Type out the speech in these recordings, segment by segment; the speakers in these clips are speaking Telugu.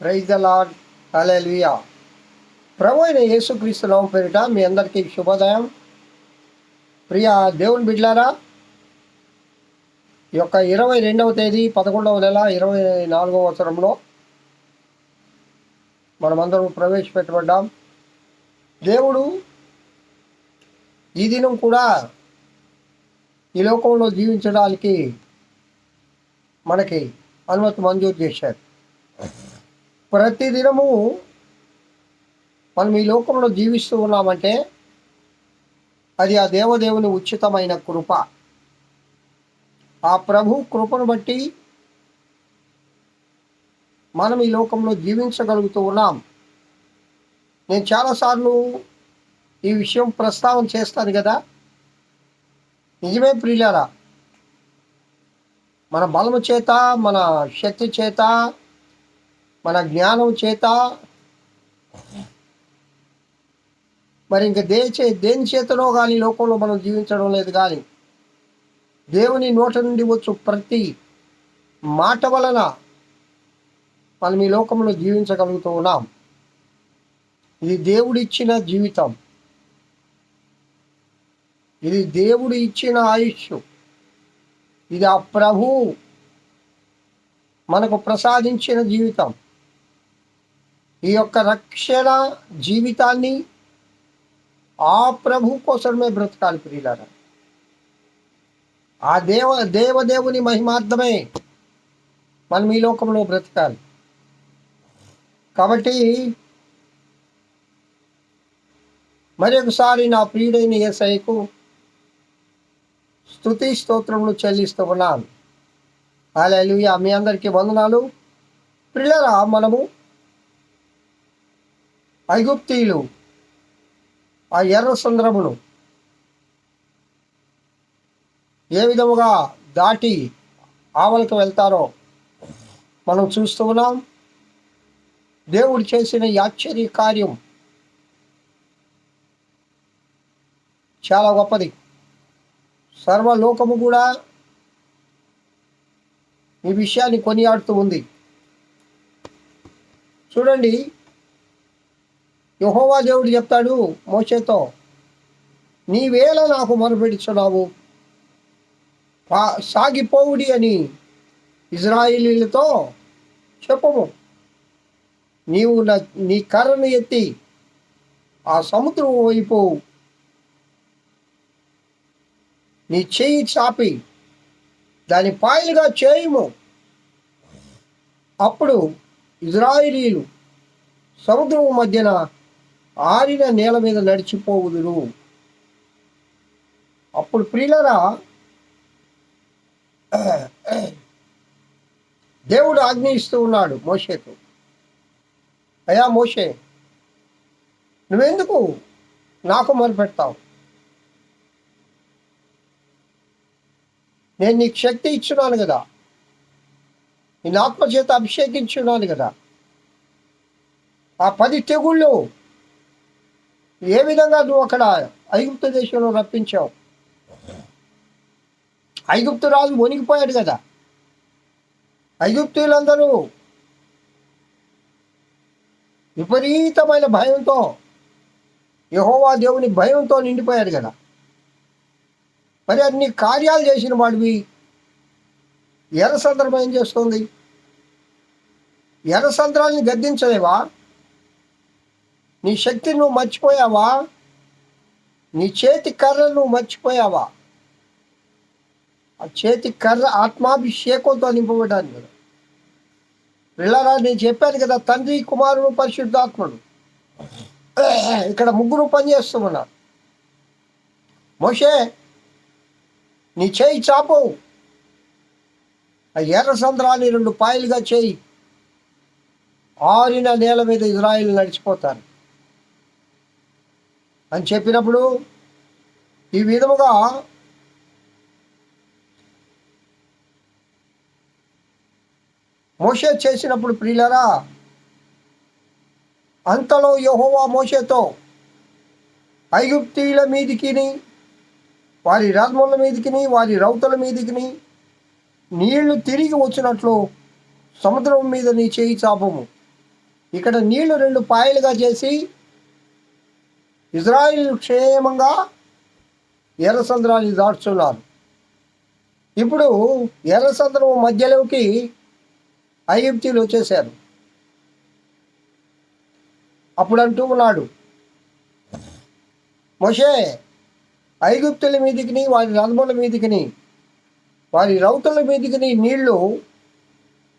ప్రైజ్ ద లాడ్ హల్లెలూయా ప్రభు అయిన యేసుక్రీస్తు నామం పేరిట మీ అందరికీ శుభోదయం. ప్రియ దేవుని బిడ్లారా ఈ యొక్క ఇరవై రెండవ తేదీ పదకొండవ నెల ఇరవై నాలుగవ సంవత్సరంలో మనమందరం ప్రవేశపెట్టబడ్డాం. దేవుడు ఈ దినం కూడా ఈ లోకంలో జీవించడానికి మనకి అనుమతి మంజూరు చేశారు. ప్రతిదినము మనం ఈ లోకంలో జీవిస్తూ ఉన్నామంటే అది ఆ దేవదేవుని ఉచితమైన కృప. ఆ ప్రభు కృపను బట్టి మనం ఈ లోకంలో జీవించగలుగుతూ ఉన్నాం. నేను చాలాసార్లు ఈ విషయం ప్రస్తావన చేస్తాను కదా. నిజమే ప్రియులారా? మన బలము చేత మన శక్తి చేత మన జ్ఞానం చేత. మరి ఇంక దేచే దేని చేతనో కానీ లోకంలో మనం జీవించడం లేదు కానీ దేవుని నోట నుండి వచ్చు ప్రతి మాట వలన మనం ఈ లోకంలో జీవించగలుగుతూ ఉన్నాం. ఇది దేవుడిచ్చిన జీవితం. ఇది దేవుడు ఇచ్చిన ఆయుష్ ఇది ఆ ప్రభు మనకు ప్రసాదించిన జీవితం. ఈ యొక్క రక్షణ జీవితాన్ని ఆ ప్రభు కోసమే బ్రతకాలి ప్రియులారా. ఆ దేవ దేవదేవుని మహిమార్థమే మనం ఈ లోకంలో బ్రతకాలి. కాబట్టి మరి ఒకసారి నా ప్రియుడైన ఏసైకు స్తుతి స్తోత్రములు చెల్లిస్తూ ఉన్నాను. అలా మీ అందరికీ వందనాలు. ప్రియులరా మనము ఐగుప్తీయులు ఆ ఎర్ర సుందరమును ఏ విధముగా దాటి ఆవలకు వెళ్తారో మనం చూస్తూ ఉన్నాం. దేవుడు చేసిన ఆశ్చర్య కార్యం చాలా గొప్పది. సర్వలోకము కూడా ఈ విషయాన్ని కొనియాడుతూ ఉంది. చూడండి యహోవా దేవుడు చెప్తాడు మోచేతో నీవేళ నాకు మొరపెడుచున్నావు. పా- సాగిపోవుడి అని ఇజ్రాయిలీలతో చెప్పము. నీవు నా నీ కర్రను ఎత్తి ఆ సముద్రం వైపు నీ చేయి చాపి దాని పాయలుగా చేయుము. అప్పుడు ఇజ్రాయిలీలు సముద్రం మధ్యన ఆరిన నేల మీద నడిచిపోవుదురు అప్పుడు ప్రియులరా దేవుడు ఆజ్ఞయిస్తూ ఉన్నాడు మోషేకు. అయా మోషే నువ్వెందుకు నాకు మొదలుపెడతావు నేను నీకు శక్తి ఇచ్చున్నాను కదా. నేను ఆత్మ చేత అభిషేకించున్నాను కదా. ఆ పది తెగుళ్ళు ఏ విధంగా నువ్వు అక్కడ ఐగుప్తు దేశంలో రప్పించావు? ఐగుప్తు రాజు వణికిపోయాడు కదా. ఐగుప్తులందరూ విపరీతమైన భయంతో యహోవా దేవుని భయంతో నిండిపోయాడు కదా. మరి అన్ని కార్యాలు చేసిన వాడివి. ఎర్ర సందర్భం ఏం చేస్తుంది? ఎర్ర సంద్రాన్ని గద్దించలేవా? నీ శక్తి నువ్వు మర్చిపోయావా? నీ చేతి కర్ర నువ్వు మర్చిపోయావా? ఆ చేతి కర్ర ఆత్మాభిషేకంతో నింపబడ్డాను కదా. పిల్లరా నేను చెప్పాను కదా తండ్రి కుమారుడు పరిశుద్ధాత్ముడు. ఇక్కడ ముగ్గురు పనిచేస్తామన్నారు మోషే నీ చేయి చాపవు ఆ ఎర్ర సంద్రాన్ని రెండు పాయలుగా చేయి. ఆరిన నేల మీద ఇజ్రాయిల్ నడిచిపోతారు. అని చెప్పినప్పుడు ఈ విధముగా మోషే చేసినప్పుడు ప్రియులరా అంతలో యహోవా మోషేతో ఐగుప్తీల మీదికిని వారి రథముల మీదికి వారి రౌతుల మీదికి నీళ్ళు తిరిగి వచ్చినట్లు సముద్రం మీద నీ చేయి చాపము. ఇక్కడ నీళ్ళు రెండు పాయలుగా చేసి ఇజ్రాయిల్ క్షేమంగా ఎర్రసంద్రాన్ని దాటుతున్నారు. ఇప్పుడు ఎర్రసంద్రం మధ్యలోకి ఐగుప్తీలు వచ్చేసారు అప్పుడు అంటూ ఉన్నాడు మొషే ఐగుప్తుల మీదికిని వారి రథముల మీదికిని వారి రౌతుల మీదకిని నీళ్ళు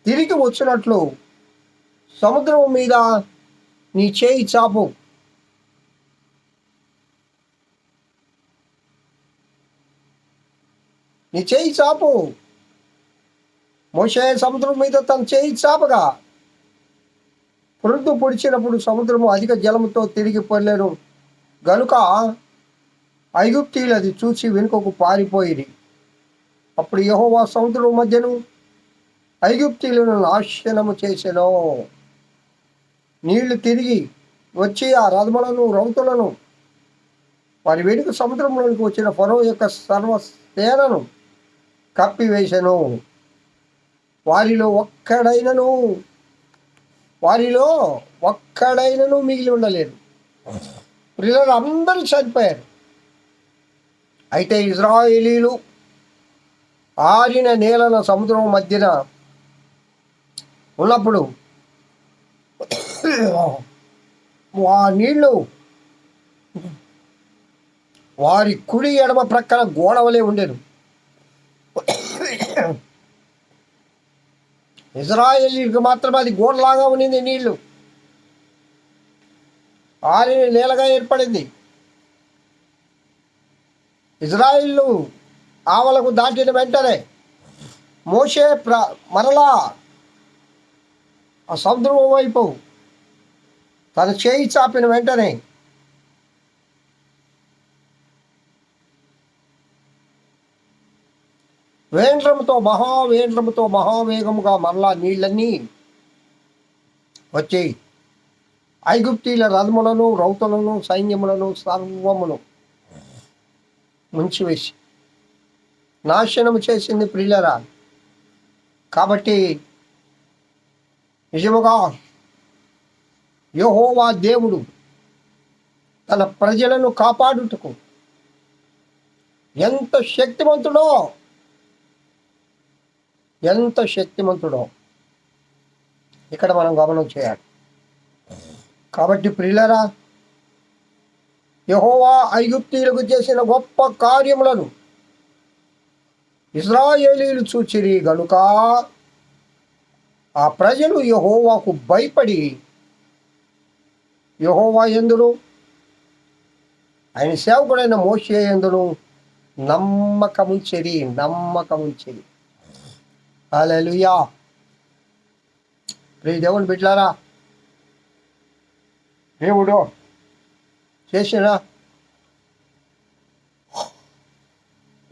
తిరిగి వచ్చినట్లు సముద్రం మీద నీ చేయి చాపు. నీ చేయి చాపు. మోషే సముద్రం మీద తన చేయి చాపగా. పురుడు పొడిచినప్పుడు సముద్రము అధిక జలముతో తిరిగి పొరలేరు గనుక ఐగుప్తీలు అది చూసి వెనుకకు పారిపోయింది అప్పుడు యహోవా సముద్రం మధ్యను ఐగుప్తీలను నాశనము చేసెను. నీళ్ళు తిరిగి వచ్చి ఆ రథములను రౌతులను వారి వెనుక సముద్రంలోనికి వచ్చిన ఫరో యొక్క సర్వ సేనను కప్పివేశను. వారిలో ఒక్కడైనను వారిలో ఒక్కడైనను మిగిలి ఉండలేరు పిల్లలు అందరూ చనిపోయారు. అయితే ఇజ్రాయేలీలు ఆరిన నేలన సముద్రం మధ్యన ఉన్నప్పుడు ఆ నీళ్ళు వారి కుడి ఎడమ ప్రక్కన గోడవలే ఉండేను ఇజ్రాయేలీకి మాత్రం అది గోడలాగా ఉన్నింది నీళ్ళు ఆరిన నేలగా ఏర్పడింది. ఇజ్రాయిల్లు ఆవలకు దాటిన వెంటనే మోషే ప్ర మరలా ఆ సముద్రం వైపు తన చేయి చాపిన వెంటనే వేండ్రముతో మహావేండ్రముతో మహావేగముగా మరలా నీళ్ళన్నీ వచ్చాయి. ఐగుప్తీల రథములను రౌతులను సైన్యములను సర్వమును ముంచివేసి నాశనము చేసింది ప్రియులరా. కాబట్టి నిజముగా యహోవా దేవుడు తన ప్రజలను కాపాడుటకు ఎంత శక్తివంతుడో ఎంత శక్తిమంతుడో ఇక్కడ మనం గమనం చేయాలి. కాబట్టి ప్రియులరా యహోవా ఐగుప్తీయులకు చేసిన గొప్ప కార్యములను ఇజ్రాయేలీలు చూచిరి గనుక ఆ ప్రజలు యహోవాకు భయపడి యహోవా ఎందును? ఆయన సేవకుడైన మోసే ఎందును? నమ్మకముంచెరి నమ్మకముంచెరి. హల్లెలూయా ప్రియ దేవుని బిడ్లారా దేవుడు చేసిన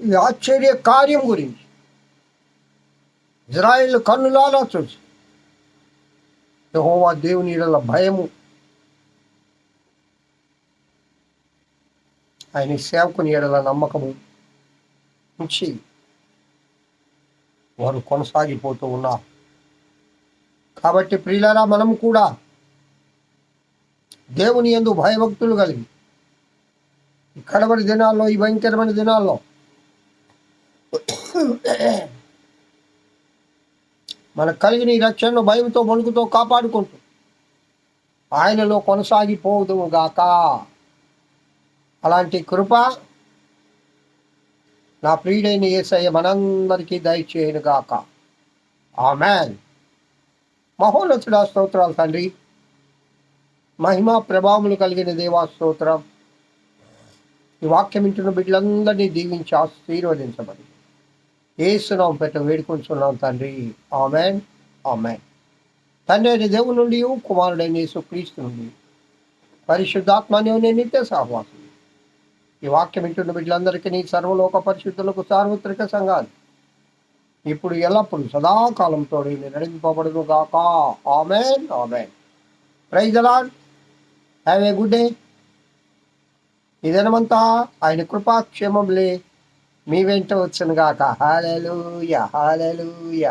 ఈ ఆశ్చర్య కార్యం గురించి. ఇజ్రాయిల్ కన్నులారా చూసి. యెహోవా దేవుని భయము. ఆయన సేవకుని ఎడల నమ్మకము. ఉంచి వారు కొనసాగిపోతూ ఉన్నారు. కాబట్టి ప్రియులారా మనం కూడా దేవుని ఎందు భయభక్తులు కలిగి కడవరి దినాల్లో ఈ భయంకరమైన దినాల్లో మన కలిగిన ఈ రక్షణను భయంతో వణుకుతో కాపాడుకుంటూ ఆయనలో కొనసాగిపోదు గాక. అలాంటి కృప నా ప్రియుడైన ఏసయ్య మనందరికీ దయచేయను గాక ఆమెన్. మహోన్నతుడా స్తోత్రాలు తండ్రి. మహిమ ప్రభావములు కలిగిన దేవా స్తోత్రం. ఈ వాక్యం ఇంటున్న బిడ్డలందరినీ దీవించి ఆశీర్వదించమని ఏసునాం పెట్ట వేడుకొంచున్నాం తండ్రి. ఆమెన్. ఆమెన్. తండ్రి అయిన దేవుడి నుండి కుమారుడైన యేసు క్రీస్తు నుండి పరిశుద్ధాత్మని నిత్య సహవాసం ఈ వాక్యం వింటున్న బిడ్డలందరికీ నీ సర్వలోక పరిశుద్ధులకు సార్వత్రిక సంఘాలు. ఇప్పుడు ఎల్లప్పుడు సదాకాలంతో నడిపింపబడును గాక amen amen. Praise the lord have a good day ఈ దినమంతా ఆయన కృపాక్షేమంలే మీ వెంట వచ్చును గాక హాలెలూయ హాలెలూయ